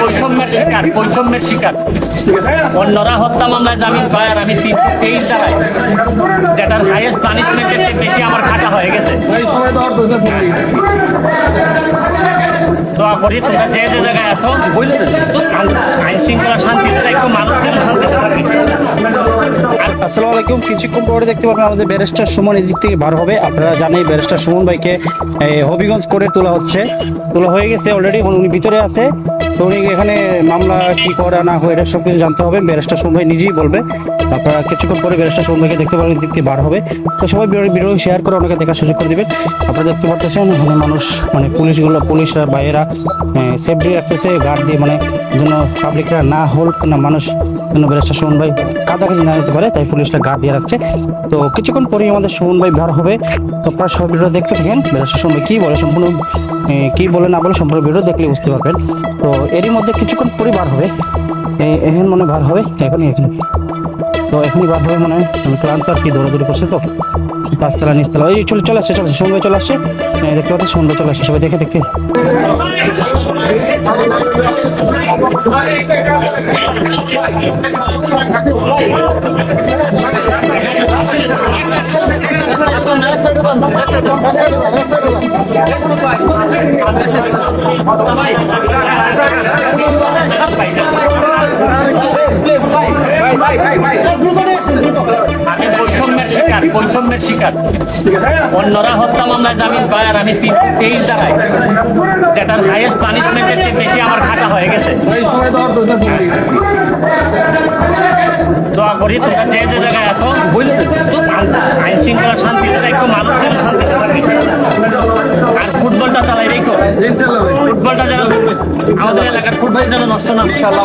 বৈষম্যের শিকার বৈষম্যের শিকার। অন্যরা হত্যা মামলায় জামিন পায় আর আমি যেটার হাইয়েস্ট পানিশমেন্টের চেয়ে বেশি আমার খাটা হয়ে গেছে। তো তোমরা যে যে জায়গায় আছো, আইন শৃঙ্খলা শান্তিতে একটু মানুষ আসসালামু আলাইকুম। কিছুক্ষণ পরে দেখতে পাবেন আমাদের ব্যারিস্টার সুমন এদিক থেকে বার হবে। আপনারা জানেন ব্যারিস্টার সুমন ভাইকে হবিগঞ্জ করে তোলা হচ্ছে। তোলা হয়ে গেছে অলরেডি উনি ভিতরে আছে। তো উনি এখানে মামলা কি করে না হয়, এটা সব কিছু জানতে হবে। ব্যারিস্টার সুমন ভাই নিজেই বলবে। আপনারা কিছুক্ষণ পরে ব্যারিস্টার সুমন ভাইকে দেখতে পাবেন এদিক থেকে বার হবে। তো সবাই ভিডিও শেয়ার করে ওনাকে দেখার সুযোগ করে দিবেন। আপনারা দেখতে পাচ্ছেন এখানে মানুষ মানে পুলিশগুলো, পুলিশরা, বাইরেরা সেফটি রাখতেছে গার্ড দিয়ে মানে যেন পাবলিকরা না হোল না মানুষ যেন ব্যারিস্টার সুমন ভাই কাছাকাছি না যেতে পারে, তাই পুলিশটা গার্ড দিয়ে রাখছে। তো কিছুক্ষণ পরেই আমাদের সুমন ভাই বার হবে। তো আপনারা সব ভিডিও দেখতে থাকেন। ব্যারিস্টার সুমন ভাই, কী বলে সম্পূর্ণ কী বলে না বলে সম্পূর্ণ ভিডিও দেখলে বুঝতে পারবেন। তো এরই মধ্যে কিছুক্ষণ পরেই বার হবে। এখন মনে বার হবে। এখনই এখন। তো এখনই বার হবে মনে হয়। আমি ক্লান্ত আর কি দৌড়াদৌড়ি করছে তো। পাঁচতলা নিচতলা ওই চলে চলে আসছে, চলে সুমন চলে আসছে। দেখতে পাচ্ছি ভাই চলে আসছে, সবাই দেখে দেখতে বৈষম্যের শিকার। অন্যরা হত্যা মামলায় জামিন পায় আর আমি তেইশ চালাই যেটার হাইয়েস্ট পানিশমেন্টের চেয়ে বেশি আমার খাটা হয়ে গেছে। দোয়া করি তোমরা যে যে জায়গায় আছো আইন শৃঙ্খলা শান্তিতে একটু মানুষ যেন শান্তিতে থাকে আর ফুটবলটা চালাই রেখো। ফুটবলটা যেন আমাদের এলাকার ফুটবল যেন নষ্ট না ইনশাল্লাহ